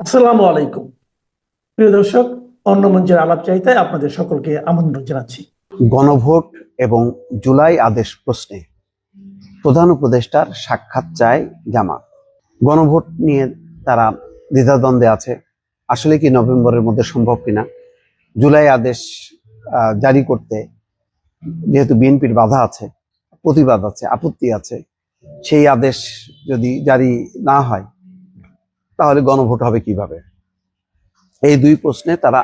আসসালামু আলাইকুম। প্রিয় দর্শক, অন্য মঞ্চের আলাপ চাইতায় আপনাদের সকলকে আমন্ত্রণ জানাচ্ছি। গণভোট এবং জুলাই আদেশ প্রশ্নে প্রধান উপদেষ্টার সাক্ষাৎ চায় জামাত। গণভোট নিয়ে তারা দ্বিধাদ্বন্দ্বে আছে। আসলে কি নভেম্বরের মধ্যে সম্ভব কিনা? জুলাই আদেশ জারি করতে যেহেতু বিএনপির বাধা আছে, প্রতিবাদ আছে, আপত্তি আছে, সেই আদেশ যদি জারি না হয় তাহলে গণভোট হবে কীভাবে? এই দুই প্রশ্নে তারা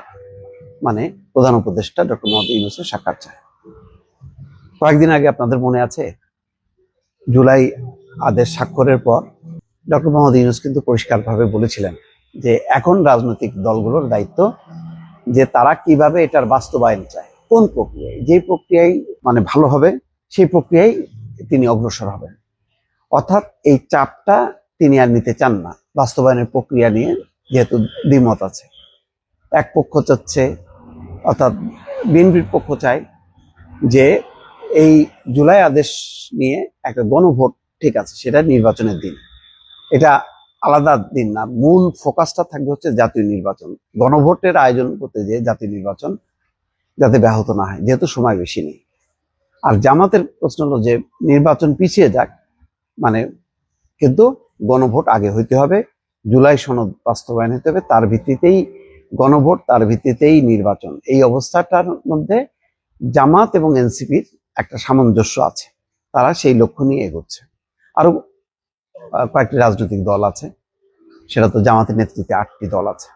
মানে প্রধান উপদেষ্টা ডক্টর মোহাম্মদ ইউনুসের সাক্ষাৎ চায়। কয়েকদিন আগে আপনাদের মনে আছে? জুলাই আদেশ স্বাক্ষরের পর ডক্টর মোহাম্মদ ইউনুস কিন্তু পরিষ্কারভাবে বলেছিলেন যে এখন রাজনৈতিক দলগুলোর দায়িত্ব যে তারা কীভাবে এটার বাস্তবায়ন চায়, কোন প্রক্রিয়ায় যে প্রক্রিয়ায় মানে ভালো হবে, সেই প্রক্রিয়ায় তিনি অগ্রসর হবেন। অর্থাৎ এই চাপটা তিনি আর নিতে চান না। বাস্তবায়নের প্রক্রিয়া নিয়ে যেহেতু দ্বিমত আছে। এক পক্ষ চাচ্ছে, অর্থাৎ বিএনপির পক্ষ চায় যে এই জুলাই আদেশ নিয়ে একটা গণভোট ঠিক আছে, সেটা নির্বাচনের দিন। এটা আলাদা দিন না, মূল ফোকাসটা থাকবে হচ্ছে জাতীয় নির্বাচন। গণভোটের আয়োজন করতে যে জাতীয় নির্বাচন যাতে ব্যাহত না হয়, যেহেতু সময় বেশি নেই। আর জামাতের প্রশ্ন হলো যে নির্বাচন পিছিয়ে যাক মানে কিন্তু গণভোট আগে হইতে হবে। জুলাই সনদ বাস্তবায়ন হতে হবে। তার ভিত্তিতেই গণভোট তার ভিত্তিতেই নির্বাচন। এই অবস্থাটার মধ্যে জামাত এবং এনসিপির একটা সামঞ্জস্য আছে। তারা সেই লক্ষ্য নিয়ে এগোচ্ছে। আরও আহ, কয়েকটি রাজনৈতিক দল আছে। সেটা তো জামাতের নেতৃত্বে আটটি দল আছে।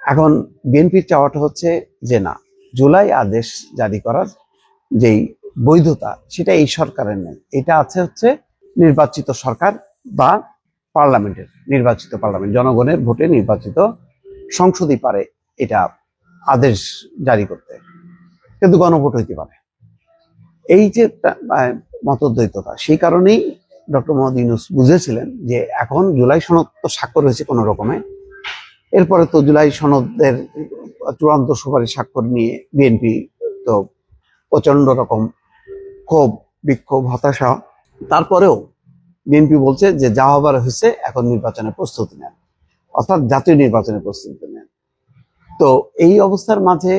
এখন বিএনপির চাওয়াটা হচ্ছে যে না জুলাই আদেশ জারি করার যেই বৈধতা সেটা এই সরকারের নেই। এটা আছে হচ্ছে নির্বাচিত সরকার বা পার্লামেন্টের, নির্বাচিত পার্লামেন্ট, জনগণের ভোটে নির্বাচিত সংসদই পারে এটা আদেশ জারি করতে। কিন্তু গণভোট হইতে পারে। এই যে মতদ্বৈততা, সেই কারণেই ডক্টর মোহাম্মদ ইউনুস বুঝেছিলেন যে এখন জুলাই সনদ তো স্বাক্ষর হয়েছে কোনো রকমে। এরপরে তো জুলাই সনদের চূড়ান্ত সুপারিশ স্বাক্ষর নিয়ে বিএনপি তো প্রচণ্ড রকম ক্ষোভ, বিক্ষোভ, হতাশা। তারপরেও বিএনপি বলছে যে যা হবার হয়েছে, এখন নির্বাচনের প্রস্তুতি নেন। অর্থাৎ জাতীয় নির্বাচনের প্রস্তুতি নেন। তো এই অবস্থার মাঝে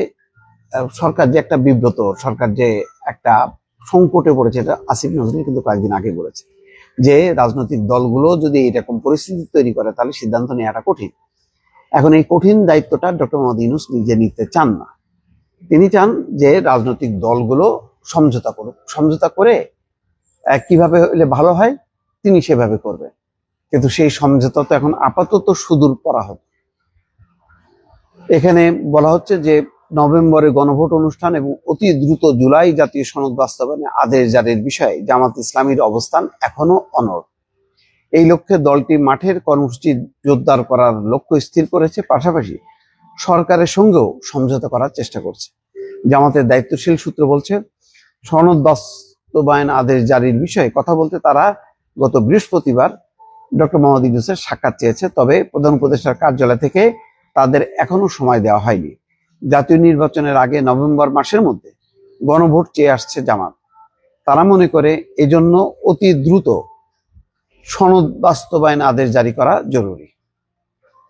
সরকার যে একটা বিব্রত, সরকার যে একটা সংকটে পড়েছে, এটা আসিফ নজরুল কিন্তু কয়েকদিন আগে বলেছে যে রাজনৈতিক দলগুলো যদি এরকম পরিস্থিতি তৈরি করে, তাহলে সিদ্ধান্ত নেওয়াটা কঠিন। এখন এই কঠিন দায়িত্বটা ডক্টর মোহাম্মদ ইউনুস নিজে নিতে চান না। তিনি চান যে রাজনৈতিক দলগুলো সমঝোতা করুক। সমঝোতা করে কীভাবে হলে ভালো হয়? তিনি সেভাবে করবেন কিন্তু সেই সমঝোতা তো এখন আপাতত সুদূর পরাহত এখানে বলা হচ্ছে যে, নভেম্বরে গণভোট অনুষ্ঠান এবং অতি দ্রুত জুলাই জাতীয় সনদ বাস্তবায়নে আদেশ জারির বিষয়ে জামাত ইসলামীর অবস্থান এখনও অনড়। এই লক্ষ্যে দলটি মাঠের কর্মসূচি জোরদার করার লক্ষ্য স্থির করেছে, পাশাপাশি সরকারের সঙ্গেও সমঝোতা করার চেষ্টা করছে। জামাতের দায়িত্বশীল সূত্র বলছে, সনদ বাস্তবায়ন আদেশ জারির বিষয়ে কথা বলতে তারা গত বৃহস্পতিবার ডক্টর মোহাম্মদ ইউনুসের সাক্ষাৎ চেয়েছে, তবে প্রধান উপদেষ্টার কার্যালয় থেকে তাদের এখনও সময় দেওয়া হয়নি। জাতীয় নির্বাচনের আগে নভেম্বর মাসের মধ্যে গণভোট চেয়ে আসছে জামাত। তারা মনে করে এজন্য অতি দ্রুত সনদ বাস্তবায়ন আদেশ জারি করা জরুরি।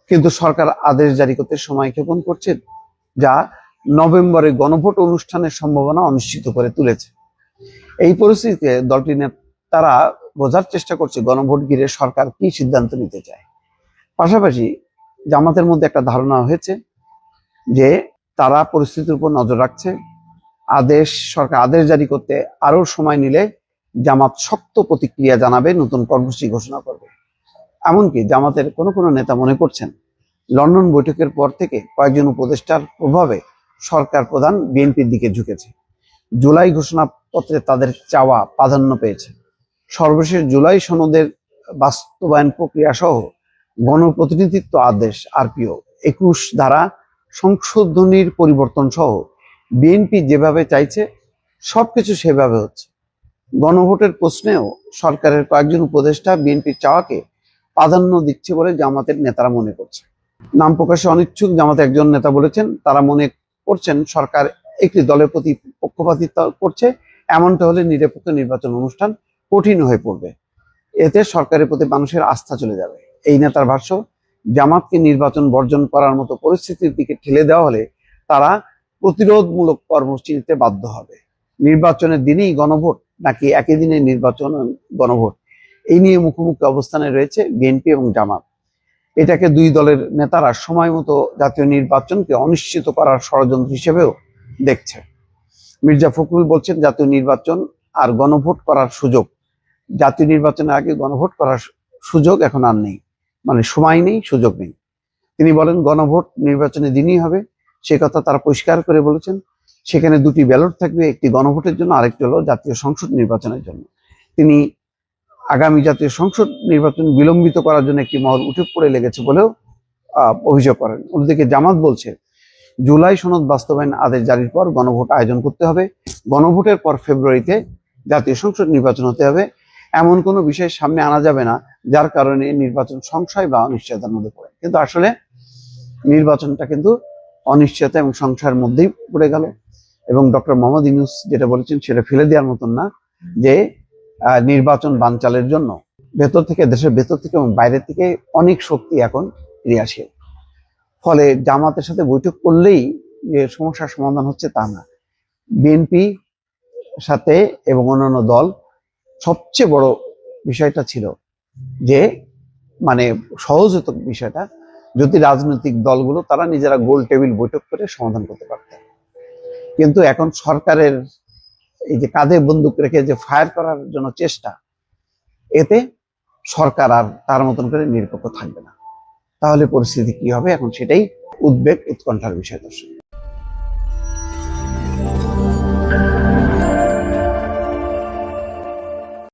কিন্তু সরকার আদেশ জারি করতে সময় ক্ষেপণ করছে যা নভেম্বরে গণভোট অনুষ্ঠানের সম্ভাবনা অনিশ্চিত করে তুলেছে। এই পরিস্থিতিতে দলটি তারা বোঝার চেষ্টা করছে গণভোট ঘিরে সরকার কি সিদ্ধান্ত নিতে চায়। পাশাপাশি জামাতের মধ্যে একটা ধারণা হয়েছে যে তারা পরিস্থিতির উপর নজর রাখছে। আদেশ, সরকার আদেশ জারি করতে আরও সময় নিলে জামাত শক্ত প্রতিক্রিয়া জানাবে, নতুন কর্মসূচি ঘোষণা করবে। এমনকি জামাতের কোনো কোনো নেতা মনে করছেন, লন্ডন বৈঠকের পর থেকে কয়েকজন উপদেষ্টার প্রভাবে সরকার প্রধান বিএনপির দিকে ঝুঁকেছে। জুলাই ঘোষণাপত্রে তাদের চাওয়া প্রাধান্য পেয়েছে। সর্বশেষ জুলাই সনদের বাস্তবায়ন প্রক্রিয়া সহ গণপ্রতিনিধিত্ব আদেশ আরপিও একুশ ধারা সংশোধনীর পরিবর্তন সহ বিএনপি যেভাবে চাইছে, সবকিছু সেভাবে হচ্ছে। গণভোটের প্রশ্নেও সরকারের কয়েকজন উপদেষ্টা বিএনপির চাওয়াকে প্রাধান্য দিচ্ছে বলে জামাতের নেতারা মনে করছে। নাম প্রকাশে অনিচ্ছুক জামাতের একজন নেতা বলেছেন, তারা মনে করছেন সরকার একটি দলের প্রতি পক্ষপাতিত্ব করছে, এমনটা হলে নিরপেক্ষ নির্বাচন অনুষ্ঠান কঠিন হয়ে পড়বে। এতে সরকারের প্রতি মানুষের আস্থা চলে যাবে। এই নেতার ভাষ্য, জামাতকে নির্বাচন বর্জন করার মতো পরিস্থিতির দিকে ঠেলে দেওয়া হলে তারা প্রতিরোধমূলক কর্মসূচি নিতে বাধ্য হবে। নির্বাচনের দিনেই গণভোট, নাকি একই দিনে নির্বাচন গণভোট? এই নিয়ে মুখোমুখি অবস্থানে রয়েছে বিএনপি এবং জামাত। এটাকে দুই দলের নেতারা সময় মতো জাতীয় নির্বাচনকে অনিশ্চিত করার ষড়যন্ত্র হিসেবেও দেখছে। মির্জা ফখরুল বলছেন, জাতীয় নির্বাচন আর গণভোট করার সুযোগ জাতীয় নির্বাচনের আগে গণভোট করার সুযোগ এখন আর নেই। মানে সময় নেই, সুযোগ নেই। তিনি বলেন, গণভোট নির্বাচনের দিনই হবে। সে কথা তারা পরিষ্কার করে বলেছেন। সেখানে দুটি ব্যালট থাকবে, একটি গণভোটের জন্য, আরেকটি হলো জাতীয় সংসদ নির্বাচনের জন্য। তিনি আগামী জাতীয় সংসদ নির্বাচন বিলম্বিত করার জন্য একটি মহল উঠে পড়ে লেগেছে বলেও অভিযোগ করেন। অন্যদিকে জামাত বলছে, জুলাই সনদ বাস্তবায়ন আদেশ জারির পর গণভোট আয়োজন করতে হবে। গণভোটের পর ফেব্রুয়ারিতে জাতীয় সংসদ নির্বাচন হতে হবে। এমন কোনো বিষয় সামনে আনা যাবে না, যার কারণে নির্বাচন সংশয় বা অনিশ্চয়তার মধ্যে পড়ে। কিন্তু আসলে নির্বাচনটা কিন্তু অনিশ্চয়তা এবং সংশয়ের মধ্যেই পড়ে গেল। এবং ডক্টর মোহাম্মদ ইউনুস যেটা বলেছেন সেটা ফেলে দেওয়ার মতন না যে নির্বাচন বানচালের জন্য ভেতর থেকে, দেশের ভেতর থেকে এবং বাইরে থেকে অনেক শক্তি এখন ক্রিয়াশীল ফলে জামাতের সাথে বৈঠক করলেই যে সমস্যার সমাধান হচ্ছে তা না। বিএনপি সাথে এবং অন্যান্য দল সবচেয়ে বড় বিষয়টা ছিল যে মানে সহজ হতো বিষয়টা, যদি রাজনৈতিক দলগুলো তারা নিজেরা গোল টেবিল বৈঠক করে সমাধান করতে পারত। কিন্তু এখন সরকারের এই যে কাঁধে বন্দুক রেখে যে ফায়ার করার জন্য চেষ্টা, এতে সরকার আর তার মতন করে নিরপেক্ষ থাকবে না। তাহলে পরিস্থিতি কি হবে? এখন সেটাই উদ্বেগ, উৎকণ্ঠার বিষয় দর্শক।